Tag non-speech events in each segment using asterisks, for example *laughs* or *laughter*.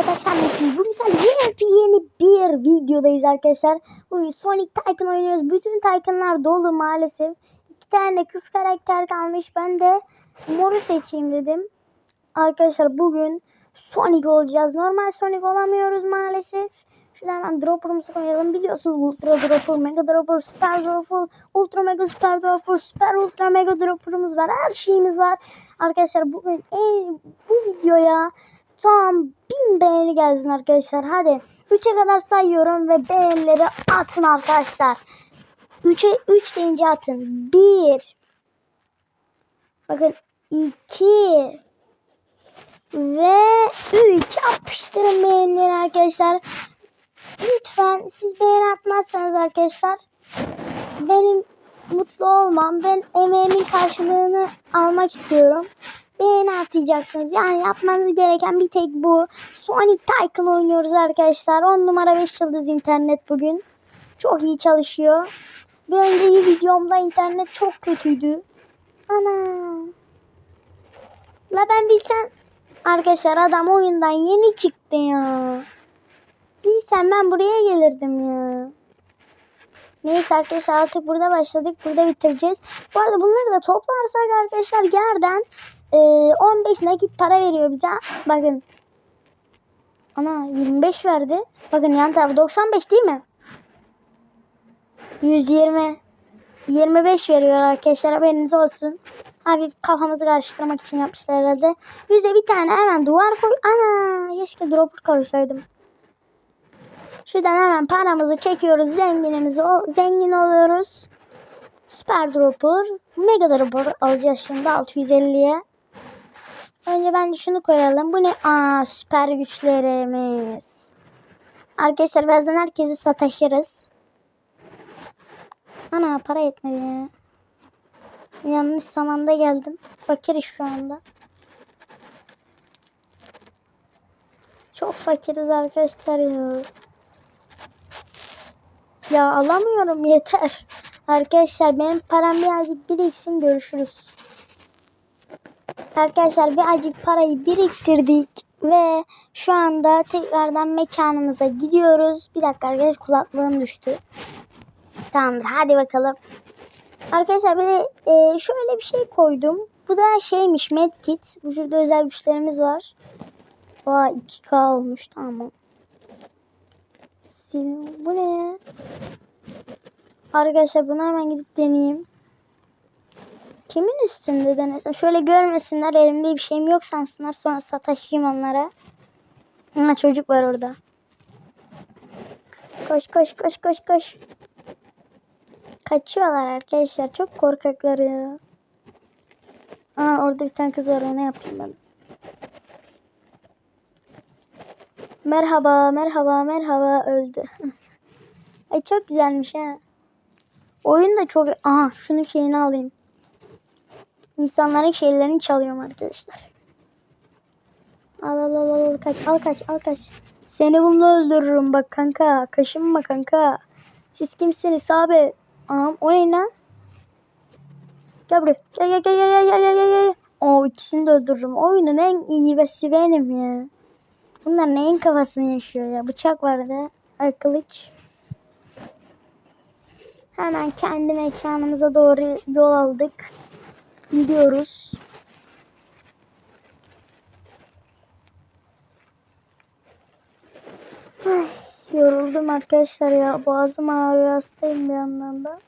Evet arkadaşlar? Bugün sizlerle yeni bir videodayız arkadaşlar. Bugün Sonic Tycoon oynuyoruz. Bütün Tycoon'lar dolu maalesef. İki tane kız karakter kalmış. Ben de moru seçeyim dedim. Arkadaşlar bugün Sonic olacağız. Normal Sonic olamıyoruz maalesef. Şuradan hemen dropper'ımızı koyalım. Biliyorsunuz Ultra Dropper, Mega Dropper, Super Dropper, Ultra Mega Super Dropper, Super Ultra Mega Dropper'ımız var. Her şeyimiz var. Arkadaşlar bugün en, bu videoya tam bin beğeni gelsin arkadaşlar. Hadi 3'e kadar sayıyorum ve beğenileri atın arkadaşlar. 3'e 3 deyince atın. 1 Bakın 2 ve 3 yapıştırın beğenileri arkadaşlar. Lütfen siz beğeni atmazsanız arkadaşlar benim mutlu olmam. Ben emeğimin karşılığını almak istiyorum. Beğeni atacaksınız. Yani yapmanız gereken bir tek bu. Sonic Tycoon oynuyoruz arkadaşlar. 10 numara 5 yıldız internet bugün. Çok iyi çalışıyor. Bir önceki videomda internet çok kötüydü. Ana. La ben bilsem. Arkadaşlar adam oyundan yeni çıktı ya. Bilsem ben buraya gelirdim ya. Neyse arkadaşlar artık burada başladık. Burada bitireceğiz. Bu arada bunları da toplarsak arkadaşlar yerden e, 15 nakit para veriyor bize. Bakın. Ana 25 verdi. Bakın yan tarafı 95 değil mi? 120. 25 veriyor arkadaşlar haberiniz olsun. Hafif kafamızı karıştırmak için yapmışlar herhalde. Yüze bir tane hemen duvar koy. Ana keşke dropper koysaydım. Şuradan hemen paramızı çekiyoruz. Zenginimizi o zengin oluyoruz. Süper dropper. Mega dropper alacağız şimdi 650'ye. Önce bence şunu koyalım. Bu ne? Aa süper güçlerimiz. Arkadaşlar birazdan herkesi sataşırız. Ana para yetmedi ya. Yanlış zamanda geldim. Fakiriz şu anda. Çok fakiriz arkadaşlar ya. Ya alamıyorum yeter. Arkadaşlar benim param birazcık biriksin görüşürüz. Arkadaşlar birazcık parayı biriktirdik ve şu anda tekrardan mekanımıza gidiyoruz. Bir dakika arkadaşlar kulaklığım düştü. Tamamdır hadi bakalım. Arkadaşlar bir de e, şöyle bir şey koydum. Bu da şeymiş medkit. Bu şurada özel güçlerimiz var. Aa 2K olmuş tamam. Bu ne? Arkadaşlar bunu hemen gidip deneyeyim. Kimin üstünde denesem? Şöyle görmesinler elimde bir şeyim yok sansınlar sonra sataşayım onlara. Ha çocuk var orada. Koş koş koş koş koş. Kaçıyorlar arkadaşlar. Çok korkaklar ya. Aa orada bir tane kız var onu yapayım ben. Merhaba, merhaba, merhaba öldü. *laughs* Ay çok güzelmiş ha. Oyun da çok... Aha şunun şeyini alayım. İnsanların şeylerini çalıyorum arkadaşlar. Al al al al kaç al kaç al kaç. Seni bununla öldürürüm bak kanka. Kaşınma kanka. Siz kimsiniz abi? Anam o ne lan? Gel buraya. Gel gel gel gel gel gel gel. O ikisini de öldürürüm. Oyunun en iyi besi benim ya. Bunlar neyin kafasını yaşıyor ya? Bıçak vardı. Ay. Hemen kendi mekanımıza doğru yol aldık. Gidiyoruz. Ay, yoruldum arkadaşlar ya. Boğazım ağrıyor. Hastayım bir yandan da.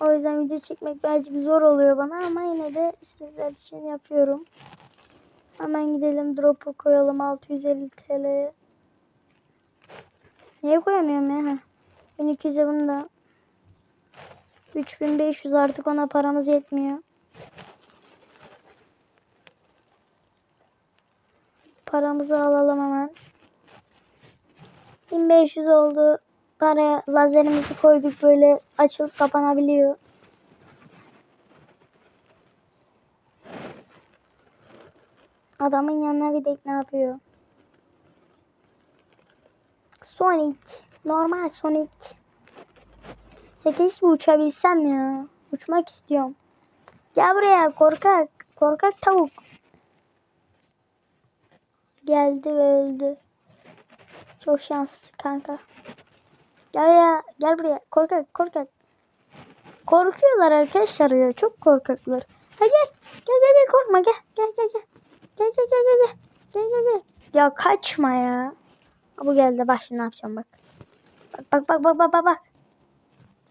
O yüzden video çekmek birazcık zor oluyor bana ama yine de sizler için yapıyorum. Hemen gidelim drop'u koyalım 650 TL'ye. Niye koyamıyorum ya? 1200'e bunu da. 3500 artık ona paramız yetmiyor. Paramızı alalım hemen. 1500 oldu. Paraya lazerimizi koyduk böyle açılıp kapanabiliyor. Adamın yanına bir dek ne yapıyor? Sonic. Normal Sonic. Ya keşke uçabilsem ya. Uçmak istiyorum. Gel buraya korkak. Korkak tavuk. Geldi ve öldü. Çok şanslısın kanka. Gel ya. Gel buraya. Korkak korkak. Korkuyorlar arkadaşlar ya. Çok korkaklar. Ha gel. Gel gel gel korkma gel. Gel gel gel. Gel gel gel gel gel. Gel gel. Ya kaçma ya. Bu geldi bak şimdi ne yapacağım bak. Bak bak bak bak bak bak.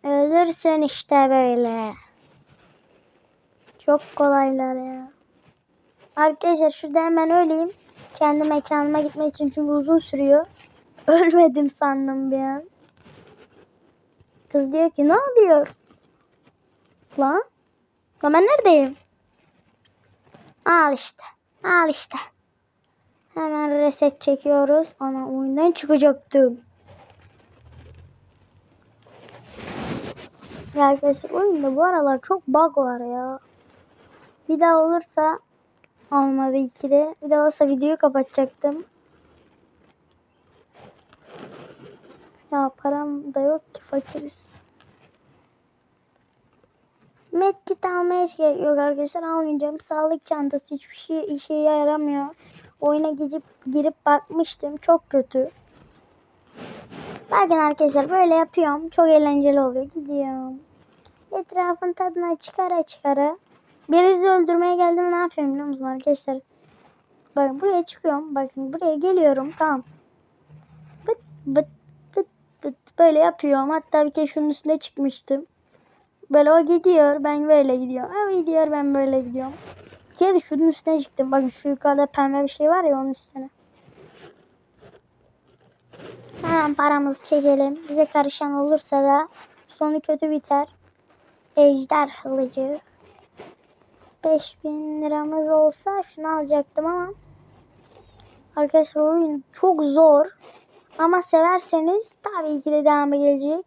Ölürsün işte böyle. Çok kolaylar ya. Arkadaşlar şurada hemen öleyim. Kendi mekanıma gitmek için çünkü uzun sürüyor. *laughs* Ölmedim sandım bir an. Kız diyor ki ne oluyor? Lan? Lan ben neredeyim? Al işte. Al işte. Hemen reset çekiyoruz. Ana oyundan çıkacaktım. Ya arkadaşlar oyunda bu aralar çok bug var ya. Bir daha olursa olmadı ikide. Bir daha olsa videoyu kapatacaktım. Ya param da yok ki fakiriz. Medkit almaya hiç gerek yok arkadaşlar almayacağım. Sağlık çantası hiçbir şey işe yaramıyor. Oyuna gidip girip bakmıştım. Çok kötü. Bakın arkadaşlar böyle yapıyorum. Çok eğlenceli oluyor. Gidiyorum. Etrafın tadına çıkara çıkara. Birisi öldürmeye geldim ne yapıyorum biliyor musun arkadaşlar? Bakın buraya çıkıyorum. Bakın buraya geliyorum. Tamam. Bıt bıt bıt bıt böyle yapıyorum. Hatta bir kez şunun üstüne çıkmıştım. Böyle o gidiyor. Ben böyle gidiyorum. O gidiyor ben böyle gidiyorum. Bir kez şunun üstüne çıktım. Bakın şu yukarıda pembe bir şey var ya onun üstüne. Hemen paramızı çekelim. Bize karışan olursa da sonu kötü biter. Ejder hılıcı. 5000 liramız olsa şunu alacaktım ama arkadaşlar oyun çok zor. Ama severseniz tabii ki de devamı gelecek.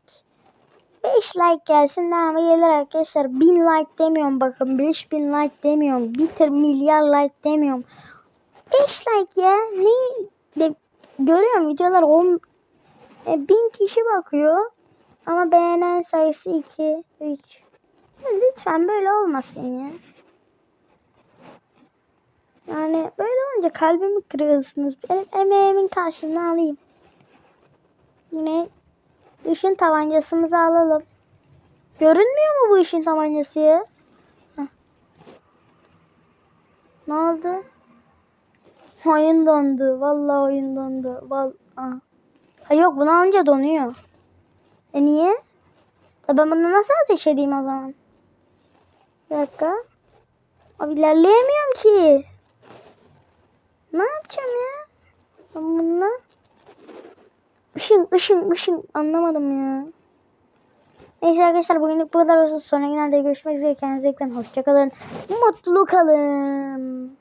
5 like gelsin devamı gelir arkadaşlar. 1000 like demiyorum bakın. 5000 like demiyorum. 1 milyar like demiyorum. 5 like ya. Ne? De, görüyorum videolar 10 e, 1000 kişi bakıyor. Ama beğenen sayısı 2, 3. Lütfen böyle olmasın ya. Yani olunca kalbimi kırıyorsunuz. Benim emeğimin karşılığını alayım. Yine ışın tabancasımızı alalım. Görünmüyor mu bu ışın tabancası ya? Ne oldu? Oyun dondu. Vallahi oyun dondu. Vallahi. Ha yok bunu alınca donuyor. E niye? Ya ben bunu nasıl ateş edeyim o zaman? Bir dakika. Abi ilerleyemiyorum ki. Ne yapacağım ya? Ben bununla. Işın, ışın, ışın. Anlamadım ya. Neyse arkadaşlar bugünlük bu kadar olsun. Sonraki günlerde görüşmek üzere. Kendinize iyi bakın. Hoşçakalın. Mutlu kalın.